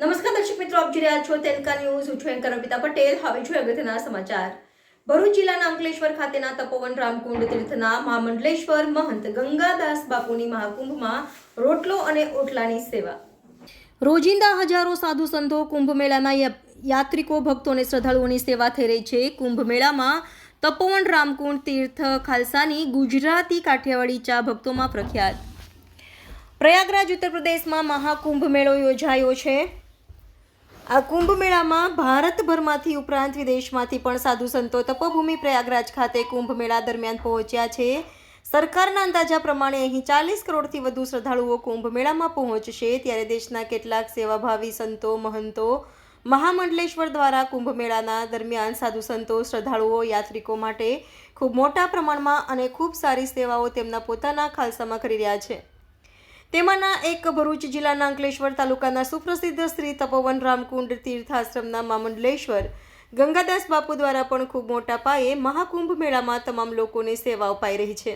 નમસ્કાર દર્શક મિત્રો, આપ જોઈ રહ્યા છો તેલકા ન્યૂઝ. હું છું એન્કર અર્પિતા પટેલ. હવે છું અગત્યના સમાચાર. ભરૂચ જિલ્લાના અંકલેશ્વર ખાતેના તપોવન રામકુંડ તીર્થના મહામંડલેશ્વર મહંત ગંગાદાસ બાપુની મહાકુંભમાં રોટલો અને ઓટલાની સેવા. રોજિંદા હજારો સાધુ સંતો કુંભ મેળાના યા- યાત્રિકો ભક્તો અને શ્રદ્ધાળુઓની સેવા થઈ રહી છે. કુંભ મેળામાં તપોવન રામકુંડ તીર્થ ખાલસાની ગુજરાતી કાઠિયાવાડી ચા ભક્તોમાં પ્રખ્યાત. પ્રયાગરાજ ઉત્તર પ્રદેશમાં મહાકુંભ મેળો યોજાયો છે. આ કુંભ મેળામાં ભારતભરમાંથી ઉપરાંત વિદેશમાંથી પણ સાધુ સંતો તપોભૂમિ પ્રયાગરાજ ખાતે કુંભ મેળા દરમિયાન પહોંચ્યા છે. સરકારના અંદાજા પ્રમાણે અહીં ચાલીસ કરોડથી વધુ શ્રદ્ધાળુઓ કુંભ મેળામાં પહોંચશે. ત્યારે દેશના કેટલાક સેવાભાવી સંતો, મહંતો, મહામંડલેશ્વર દ્વારા કુંભ મેળાના દરમિયાન સાધુ સંતો, શ્રદ્ધાળુઓ, યાત્રિકો માટે ખૂબ મોટા પ્રમાણમાં અને ખૂબ સારી સેવાઓ તેમના પોતાના ખાલસામાં કરી રહ્યા છે. તેમાંના એક ભરૂચ જિલ્લાના અંકલેશ્વર તાલુકાના સુપ્રસિદ્ધ શ્રી તપોવન રામકુંડ તીર્થાશ્રમના મામંડલેશ્વર ગંગાદાસ બાપુ દ્વારા પણ ખૂબ મોટા પાયે મહાકુંભ મેળામાં તમામ લોકોને સેવા અપાઈ રહી છે.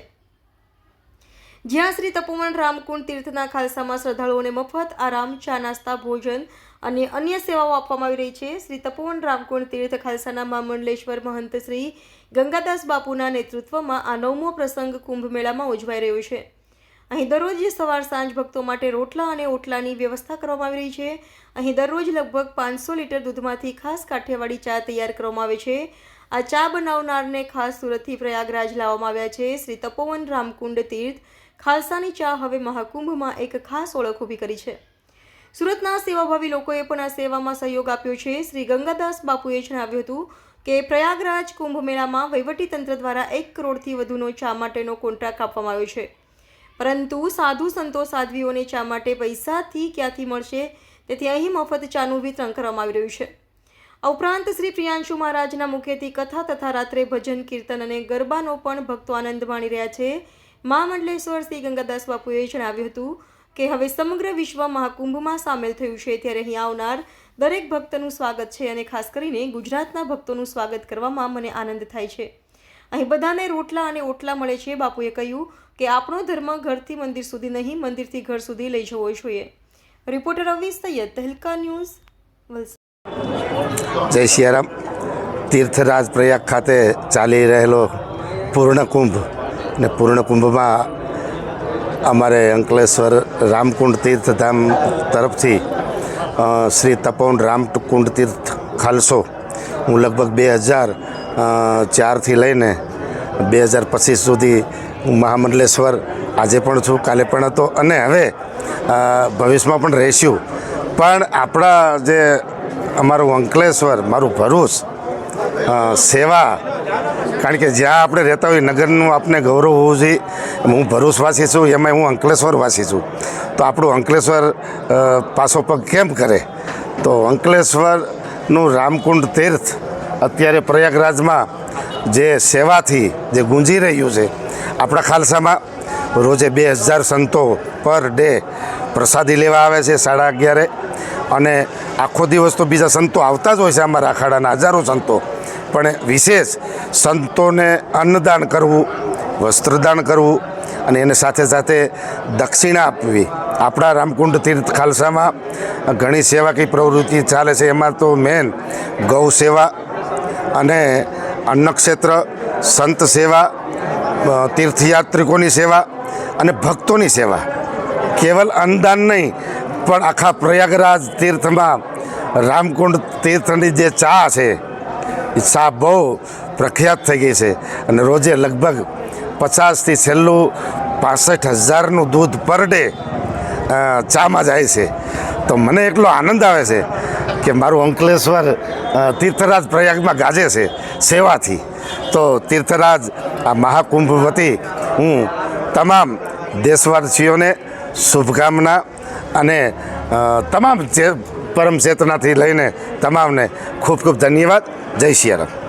જ્યાં શ્રી તપોવન રામકુંડ તીર્થના ખાલસામાં શ્રદ્ધાળુઓને મફત આરામ, ચા નાસ્તા, ભોજન અને અન્ય સેવાઓ આપવામાં આવી રહી છે, શ્રી તપોવન રામકુંડ તીર્થ ખાલસાના મામંડલેશ્વર મહંત શ્રી ગંગાદાસ બાપુના નેતૃત્વમાં આ નવમો પ્રસંગ કુંભ મેળામાં ઉજવાઈ રહ્યો છે. અહીં દરરોજ સવાર સાંજ ભક્તો માટે રોટલા અને ઓટલાની વ્યવસ્થા કરવામાં આવી રહી છે. અહીં દરરોજ લગભગ પાંચસો લીટર દૂધમાંથી ખાસ કાઠિયાવાડી ચા તૈયાર કરવામાં આવે છે. આ ચા બનાવનારને ખાસ સુરતથી પ્રયાગરાજ લાવવામાં આવ્યા છે. શ્રી તપોવન રામકુંડ તીર્થ ખાલસાની ચા હવે મહાકુંભમાં એક ખાસ ઓળખ ઊભી કરી છે. સુરતના સેવાભાવી લોકોએ પણ આ સેવામાં સહયોગ આપ્યો છે. શ્રી ગંગાદાસ બાપુએ જણાવ્યું હતું કે, પ્રયાગરાજ કુંભ મેળામાં વહીવટીતંત્ર દ્વારા એક કરોડથી વધુનો ચા માટેનો કોન્ટ્રાક્ટ આપવામાં આવ્યો છે. પરંતુ સાધુ સંતો સાધ્વીઓને ચા માટે પૈસાથી ક્યાંથી મળશે? તેથી અહીં મફત ચાનું વિતરણ કરવામાં આવી રહ્યું છે. આ ઉપરાંત શ્રી પ્રિયાંશુ મહારાજના મુખેથી કથા તથા રાત્રે ભજન, કીર્તન અને ગરબાનો પણ ભક્તો આનંદ માણી રહ્યા છે. મા મંડલેશ્વર શ્રી ગંગાદાસ બાપુએ જણાવ્યું હતું કે હવે સમગ્ર વિશ્વ મહાકુંભમાં સામેલ થયું છે ત્યારે અહીં આવનાર દરેક ભક્તનું સ્વાગત છે અને ખાસ કરીને ગુજરાતના ભક્તોનું સ્વાગત કરવામાં મને આનંદ થાય છે. અહીં બધાને રોટલા અને ઓટલા મળે છે. બાપુએ કહ્યું કે આપણો ધર્મ ઘરથી મંદિર સુધી નહીં, મંદિરથી ઘર સુધી લઈ જવો જોઈએ. Reporter Avi Saiyad, Tehelka news, Valsad. જય સિયારામ. તીર્થરાજ પ્રયાગ ખાતે ચાલી રહેલો પૂર્ણ કુંભ ને પૂર્ણ અમારે અંકલેશ્વર રામકુંડ તીર્થધામ તરફથી શ્રી તપોન રામકુંડ તીર્થ ખાલસો હું લગભગ બે હજાર ચારથી લઈને બે હજાર પચીસ સુધી હું મહામંડલેશ્વર આજે પણ છું, કાલે પણ હતો અને હવે ભવિષ્યમાં પણ રહીશું પણ આપણા જે અમારું અંકલેશ્વર, મારું ભરૂચ સેવા, કારણ કે જ્યાં આપણે રહેતા હોય, નગરનું આપણે ગૌરવ હોવું જોઈએ. હું ભરૂચવાસી છું એમાં હું અંકલેશ્વરવાસી છું. તો આપણું અંકલેશ્વર પાસો પગ કેમ કરે? તો અંકલેશ્વરનું રામકુંડ તીર્થ અત્યારે પ્રયાગરાજમાં જે સેવાથી જે ગુંજી રહ્યું છે, આપણા ખાલસામાં રોજે બે હજાર સંતો પર ડે પ્રસાદી લેવા આવે છે સાડા અગિયારે. અને આખો દિવસ તો બીજા સંતો આવતા જ હોય છે અમારા અખાડાના હજારો સંતો. પણ વિશેષ સંતોને અન્નદાન કરવું, વસ્ત્રદાન કરવું અને એને સાથે સાથે દક્ષિણા આપવી આપણા રામકુંડ તીર્થ ખાલસામાં ઘણી સેવાકીય પ્રવૃત્તિ ચાલે છે. એમાં તો મેન ગૌ સેવા અને અન્નક્ષેત્ર, સંત સેવા તીર્થયાત્રિકોની સેવા અને ભક્તોની સેવા. કેવલ અન્નદાન નહીં, પણ આખા પ્રયાગરાજ તીર્થમાં રામકુંડ તીર્થની જે ચા છે, એ ચા બહુ પ્રખ્યાત થઈ ગઈ છે. અને રોજે લગભગ પચાસથી છેલ્લું પાસઠ હજારનું દૂધ પર ડે ચામાં જાય છે. તો મને એટલો આનંદ આવે છે કે મારું અંકલેશ્વર તીર્થરાજ પ્રયાગમાં ગાજે છે સેવાથી. તો તીર્થરાજ, આ મહાકુંભ વતી હું તમામ દેશવાસીઓને શુભકામના અને તમામ ચે પરમ ચેતનાથી લઈને તમામને ખૂબ ખૂબ ધન્યવાદ. જય સિયારામ